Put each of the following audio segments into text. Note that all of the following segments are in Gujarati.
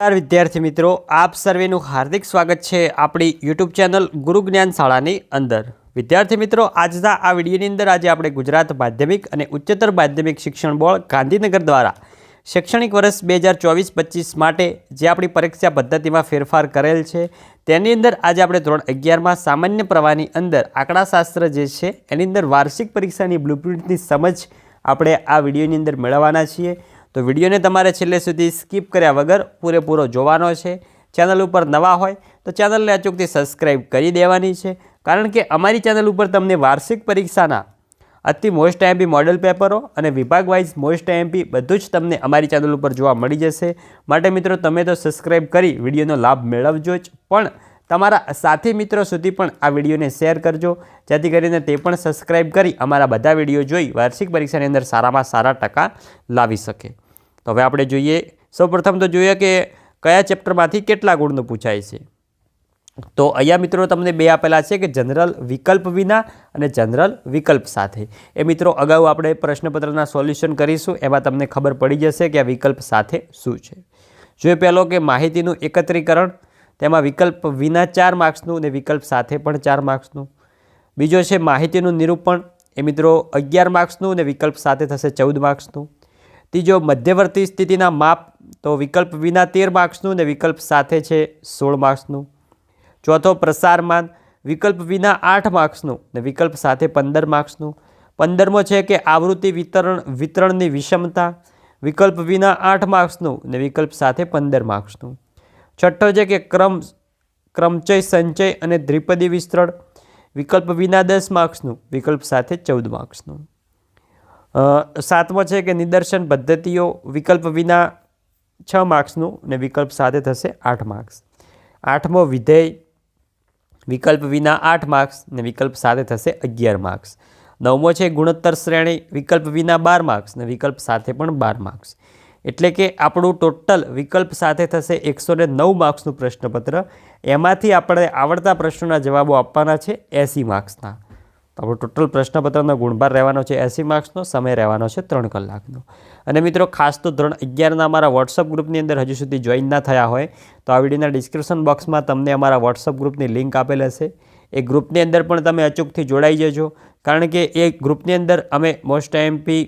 વિદ્યાર્થી મિત્રો, આપ સર્વેનું હાર્દિક સ્વાગત છે આપણી યુટ્યુબ ચેનલ ગુરુ જ્ઞાન શાળાની અંદર. વિદ્યાર્થી મિત્રો, આજના આ વિડીયોની અંદર આજે આપણે ગુજરાત માધ્યમિક અને ઉચ્ચતર માધ્યમિક શિક્ષણ બોર્ડ ગાંધીનગર દ્વારા શૈક્ષણિક વર્ષ બે હજાર ચોવીસ પચીસ માટે જે આપણી પરીક્ષા પદ્ધતિમાં ફેરફાર કરેલ છે, તેની અંદર આજે આપણે ધોરણ અગિયારમાં સામાન્ય પ્રવાહની અંદર આંકડાશાસ્ત્ર જે છે, એની અંદર વાર્ષિક પરીક્ષાની બ્લુપ્રિન્ટની સમજ આપણે આ વિડીયોની અંદર મેળવવાના છીએ. તો વિડીયોને તમારે છેલ્લે સુધી સ્કીપ કર્યા વગર પૂરેપૂરો જોવાનો છે. ચેનલ ઉપર નવા હોય તો ચેનલને અચૂકથી સબસ્ક્રાઈબ કરી દેવાની છે. કારણ કે અમારી ચેનલ ઉપર તમને વાર્ષિક પરીક્ષાના અતિ મોસ્ટ એમપી મોડેલ પેપરો અને વિભાગ વાઇઝ મોસ્ટ એમપી બધું જ તમને અમારી ચેનલ ઉપર જોવા મળી જશે. માટે મિત્રો, તમે તો સબસ્ક્રાઈબ કરી વિડીયોનો લાભ મેળવજો જ. પણ તમારા સાથી મિત્રો સુધી પણ આ વિડીયોને શેર કરજો. જેથી કરીને તે પણ સબસ્ક્રાઈબ કરી અમારા બધા વીડિયો જોઈ વાર્ષિક પરીક્ષાની અંદર સારામાં સારા ટકા લાવી શકે. તો હવે આપણે જોઈએ, સૌપ્રથમ તો જોઈએ કે કયા ચેપ્ટરમાંથી કેટલા ગુણનું પૂછાય છે. તો અહીંયા મિત્રો તમને બે આપેલા છે કે જનરલ વિકલ્પ વિના અને જનરલ વિકલ્પ સાથે. એ મિત્રો અગાઉ આપણે પ્રશ્નપત્રના સોલ્યુશન કરીશું, એમાં તમને ખબર પડી જશે કે આ વિકલ્પ સાથે શું છે. જોઈએ પહેલો કે માહિતીનું એકત્રીકરણ, તેમાં વિકલ્પ વિના ચાર માર્ક્સનું અને વિકલ્પ સાથે પણ ચાર માર્ક્સનું. બીજો છે માહિતીનું નિરૂપણ, એ મિત્રો અગિયાર માર્ક્સનું અને વિકલ્પ સાથે થશે ચૌદ માર્ક્સનું. ત્રીજો, મધ્યવર્તી સ્થિતિના માપ તો વિકલ્પ વિના તેર માર્ક્સનું ને વિકલ્પ સાથે છે સોળ માર્ક્સનું. ચોથો પ્રસારમાન વિકલ્પ વિના આઠ માર્ક્સનું ને વિકલ્પ સાથે પંદર માર્ક્સનું. પંદરમો છે કે આવૃત્તિ વિતરણ, વિતરણની વિષમતા, વિકલ્પ વિના આઠ માર્ક્સનું ને વિકલ્પ સાથે પંદર માર્ક્સનું. છઠ્ઠો છે કે ક્રમ, ક્રમચય, સંચય અને દ્વિપદી વિસ્તરણ, વિકલ્પ વિના દસ માર્ક્સનું, વિકલ્પ સાથે ચૌદ માર્ક્સનું. સાતમો છે કે નિદર્શન પદ્ધતિઓ, વિકલ્પ વિના છ માર્ક્સનું ને વિકલ્પ સાથે થશે આઠ માર્ક્સ. આઠમો વિધેય, વિકલ્પ વિના આઠ માર્ક્સ ને વિકલ્પ સાથે થશે અગિયાર માર્ક્સ. નવમો છે ગુણોત્તર શ્રેણી, વિકલ્પ વિના બાર માર્ક્સ ને વિકલ્પ સાથે પણ બાર માર્ક્સ. એટલે કે આપણું ટોટલ વિકલ્પ સાથે થશે એકસો ને નવ માર્ક્સનું પ્રશ્નપત્ર. એમાંથી આપણે આવડતા પ્રશ્નોના જવાબો આપવાના છે એંસી માર્ક્સના. આપણો ટોટલ પ્રશ્નપત્રનો ગુણભાર રહેવાનો છે એંસી માર્ક્સનો, સમય રહેવાનો છે ત્રણ કલાકનો. અને મિત્રો, ખાસ તો ધોરણ અગિયારના અમારા વોટ્સઅપ ગ્રુપની અંદર હજુ સુધી જોઈન ના થયા હોય, તો આ વિડીયોના ડિસ્ક્રિપ્શન બોક્સમાં તમને અમારા વોટ્સઅપ ગ્રુપની લિંક આપેલ હશે. એ ગ્રુપની અંદર પણ તમે અચૂકથી જોડાઈ જજો, કારણ કે એ ગ્રુપની અંદર અમે મોસ્ટ એમપી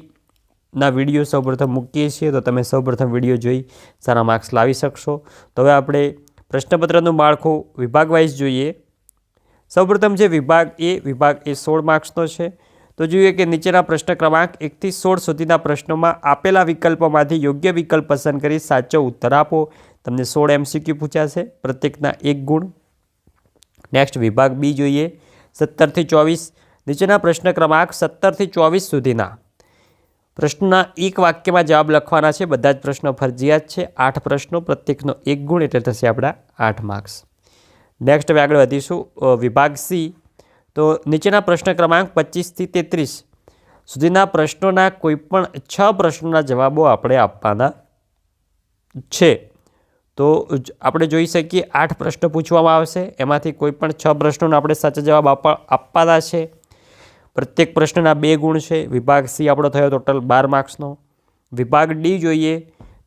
ના વીડિયો સૌપ્રથમ મૂકીએ છીએ, તો તમે સૌપ્રથમ વીડિયો જોઈ સારા માર્ક્સ લાવી શકશો. તો હવે આપણે પ્રશ્નપત્રનું માળખું વિભાગ વાઇઝ જોઈએ. સૌપ્રથમ છે વિભાગ એ વિભાગ એ સોળ માર્ક્સનો છે. તો જોઈએ કે નીચેના પ્રશ્ન ક્રમાંક એકથી સોળ સુધીના પ્રશ્નોમાં આપેલા વિકલ્પોમાંથી યોગ્ય વિકલ્પ પસંદ કરી સાચો ઉત્તર આપો. તમને સોળ એમસીક્યુ પૂછાશે પ્રત્યેકના એક ગુણ. નેક્સ્ટ વિભાગ બી જોઈએ, સત્તરથી ચોવીસ. નીચેના પ્રશ્ન ક્રમાંક સત્તરથી ચોવીસ સુધીના. પ્રશ્નના એક વાક્યમાં જવાબ લખવાના છે, બધા જ પ્રશ્નો ફરજિયાત છે. આઠ પ્રશ્નો, પ્રત્યેકનો એક ગુણ એટલે થશે આપણા આઠ માર્ક્સ. નેક્સ્ટ હવે આગળ વધીશું વિભાગ સી. તો નીચેના પ્રશ્ન ક્રમાંક પચીસથી તેત્રીસ સુધીના પ્રશ્નોના કોઈપણ છ પ્રશ્નોના જવાબો આપણે આપવાના છે. તો આપણે જોઈ શકીએ, આઠ પ્રશ્નો પૂછવામાં આવશે. એમાંથી કોઈપણ છ પ્રશ્નોના આપણે સાચા જવાબ આપવા, આપવાના છે. પ્રત્યેક પ્રશ્નના બે ગુણ છે. વિભાગ સી આપણો થયો ટોટલ બાર માર્ક્સનો. વિભાગ ડી જોઈએ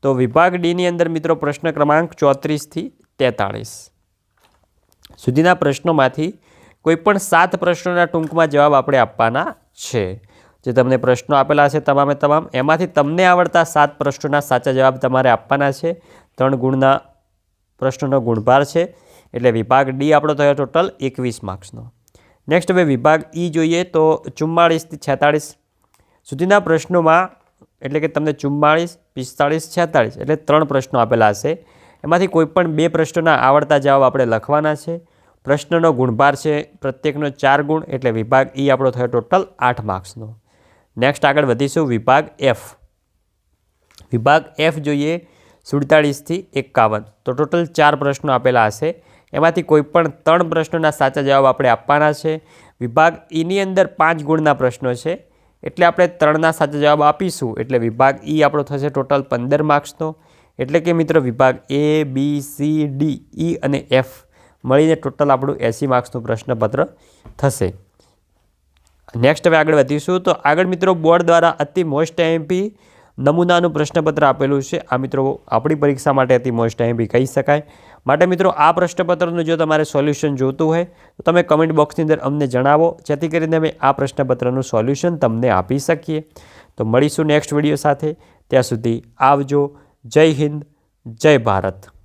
તો વિભાગ ડીની અંદર મિત્રો પ્રશ્ન ક્રમાંક ચોત્રીસથી તેતાળીસ. સુધીના પ્રશ્નોમાંથી કોઈપણ સાત પ્રશ્નોના ટૂંકમાં જવાબ આપણે આપવાના છે. જે તમને પ્રશ્નો આપેલા છે તમામે તમામ, એમાંથી તમને આવડતા સાત પ્રશ્નોના સાચા જવાબ તમારે આપવાના છે. ત્રણ ગુણના પ્રશ્નોનો ગુણભાર છે. એટલે વિભાગ ડી આપણો થયો ટોટલ એકવીસ માર્ક્સનો નેક્સ્ટ હવે વિભાગ ઈ જોઈએ તો ચુમ્માળીસથી છેતાળીસ. સુધીના પ્રશ્નોમાં, એટલે કે તમને ચુમ્માળીસ, પિસ્તાળીસ, છેતાળીસ, એટલે ત્રણ પ્રશ્નો આપેલા હશે એમાંથી કોઈપણ બે પ્રશ્નોના આવડતા જવાબ આપણે લખવાના છે. પ્રશ્નનો ગુણભાર છે પ્રત્યેકનો ચાર ગુણ એટલે વિભાગ ઈ આપણો થયો ટોટલ આઠ માર્ક્સનો. નેક્સ્ટ આગળ વધીશું વિભાગ એફ વિભાગ એફ જોઈએ સુડતાળીસથી એકાવન. તો ટોટલ ચાર પ્રશ્નો આપેલા હશે. એમાંથી કોઈપણ ત્રણ પ્રશ્નોના સાચા જવાબ આપણે આપવાના છે. વિભાગ ઈની અંદર પાંચ ગુણના પ્રશ્નો છે. એટલે આપણે ત્રણના સાચા જવાબ આપીશું. એટલે વિભાગ ઈ આપણો થશે ટોટલ પંદર માર્ક્સનો. એટલે કે મિત્રો વિભાગ એ બી સી ડી ઈ અને એફ મળીને ટોટલ આપણું એંસી માર્ક્સનું પ્રશ્નપત્ર થશે. નેક્સ્ટ હવે આગળ વધીશું. તો આગળ મિત્રો બોર્ડ દ્વારા અતિ મોસ્ટ એમપી નમૂનાનું પ્રશ્નપત્ર આપેલું છે. આ મિત્રો આપણી પરીક્ષા માટે અતિ મોસ્ટ એમપી કહી શકાય. માટે મિત્રો આ પ્રશ્નપત્રનું જો તમારે સોલ્યુશન જોતું હોય, તો તમે કમેન્ટ બોક્સની અંદર અમને જણાવો. જેથી કરીને અમે આ પ્રશ્નપત્રનું સોલ્યુશન તમને આપી શકીએ. તો મળીશું નેક્સ્ટ વીડિયો સાથે. ત્યાં સુધી આવજો. જય હિન્દ જય ભારત.